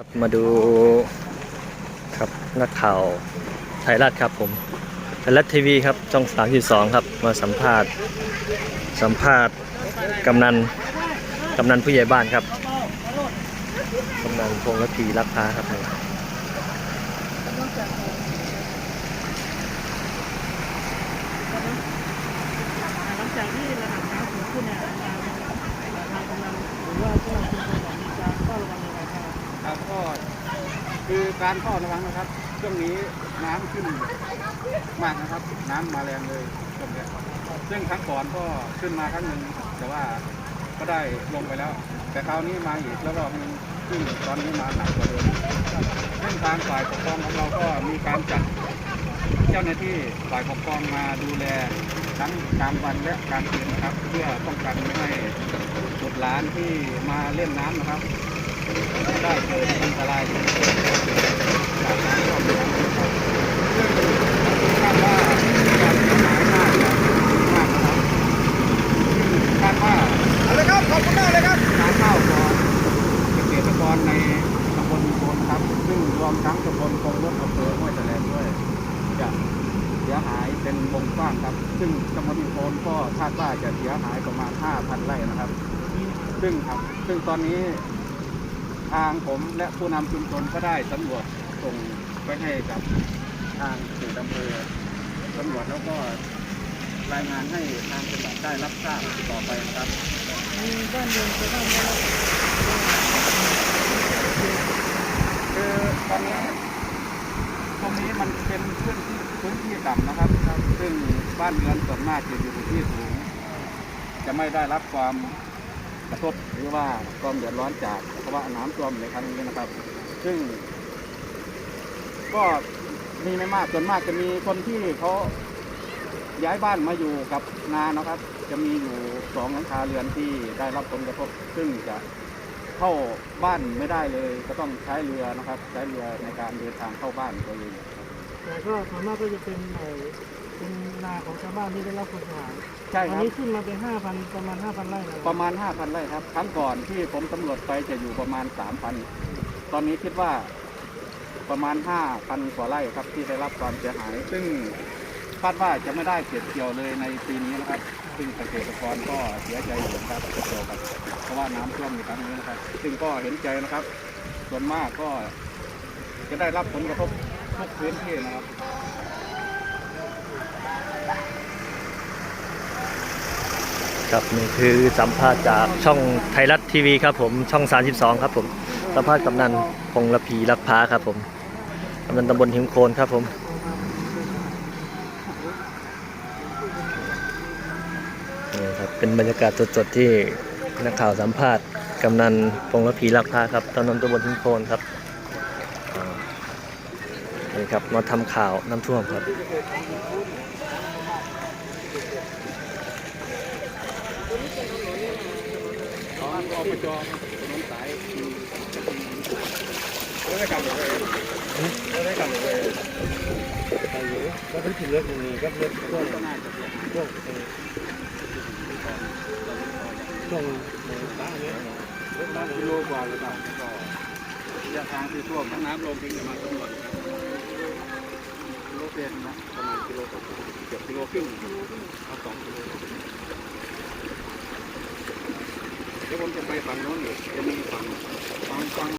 ครับมาดูครับนักข่าวไทยรัฐครับผมไทยรัฐทีวีครับช่อง32ครับมาสัมภาษณ์สัมภาษณ์กำนันกำนันผู้ใหญ่บ้านครับกำนันพงษ์ระพีรักพาครับห ก็คือการเฝ้าระวังนะครับ ช่วงนี้น้ำขึ้นมากนะครับ น้ำมาแรงเลยช่วงนี้ซึ่งครั้งก่อนก็ขึ้นมาครั้งหนึ่งแต่ว่าก็ได้ลงไปแล้ว แต่คราวนี้มาอีกแล้วรอบนึงซึ่งตอนนี้มาหนักกว่าเดิมซึ่งทางฝ่ายปกครองของเราก็มีการจัดเจ้าหน้าที่ฝ่ายปกครองมาดูแลทั้งกลางวันและกลางคืนนะครับ เพื่อป้องกันไม่ให้บุตรหลานที่มาเล่นน้ำนะครับได้เกิดอันตรายจากน้ำท่วมนะครับคาดว่าการเสียหายน่าจะมากนะครับคาดว่าอะไรครับขอบคุณมากเลยครับการข้าวของเกษตรกรในตำบลโพนครับ ซึ่งรว มทั้งตำบลคงรถอำเภอห้วยแถลงด้วยจะเสียหายเป็นวงกว้างครับ ซึ่งตำบลโพนก็คาดว่าจะเสียหายประมาณ 5,000 ไร่นะครับ ซึ่งครับซึ่งตอนนี้ทางผมและผู้นำชุมชนก็ได้สำรวจส่งไปให้กับทางสื่ออำเภอสำรวจแล้วก็รายงานให้ทางจังหวัดได้รับทราบต่อไปนะครับมีบ้านเรือนชาวบ้านได้รับ อตอนนี้ตรงนี้มันเป็นพื้นที่พื้นที่ต่ำนะครับ ซึ่งบ้านเรือนส่วนมากจะอยู่ที่สูง จะไม่ได้รับความกระทบหรือว่าความเดือดร้อนจากภาวะน้ำท่วมในครั้งนี้นะครับ ซึ่ง ก็มีไม่มากส่วนมากจะมีคนที่เขาย้ายบ้านมาอยู่กับนานะครับ จะมีอยู่สองหลังคาเรือนที่ได้รับผลกระทบ ซึ่งจะ เข้าบ้านไม่ได้เลย ก็ต้องใช้เรือนะครับ ใช้เรือในการเดินทางเข้าบ้านตัวเองแต่ก็ส่วนมากก็จะเป็นเอ่อเป็นนาของชาวบ้านที่ได้รับความเสียหายใช่ตอคนรับ นี้ขึ้นมาเป็นห้าพันประมาณห้าพันไร่นะประมาณ 5,000ไร่ครับ ครั้งก่อนที่ผมสำรวจไปจะอยู่ประมาณ 3,000 ตอนนี้คิดว่าประมาณ 5,000 กว่าไร่ครับที่ได้รับความเสียหาย ซึ่ง คาดว่าจะไม่ได้เก็บเกี่ยวเลยในปีนี้นะครับ ซึ่งเกษตรกรก็เสียใจอยู่นะครับเกี่ยวกับเพราะว่าน้ำท่วมในครั้งนี้นะครับ ซึ่งก็เห็นใจนะครับ ส่วนมากก็จะได้รับผลกระทบทุกพื้นที่นะครับครับนี่คือสัมภาษณ์จากช่องไทยรัฐทีวีครับผมช่อง 32 ครับผมสัมภาษณ์กำนันพงษ์ระพีรักพาครับผมกำนันตำบลหิมโคนครับผม นี่ครับเป็นบรรยากาศสดๆที่นักข่าวสัมภาษณ์กำนันพงษ์ระพีรักพาครับกำนันตำบลหิมโคนครับนี่ครับมาทำข่าวน้ำท่วมครับตอนอปจถนนสายได้กลับเลยไม่ได้กลับเลยก็เป็ถึงเลือดตรงนี้ก็เลือดช่วงก็น่าจะเส่งช่วงบ้านเนี้ยกิโลกว่าเลยครับก็ระยะทางที่ท่วมทั้งน้ำลงทิ้งจะมาสำรวจครับกิโลเซนนะประมาณกิโลกว่าเกือบกิโลครึ่งเอาสองกิโลเดี๋ยวผมจะไปฝั่งโน้นอีกจะมีฝั่งฝั่งฝั่ง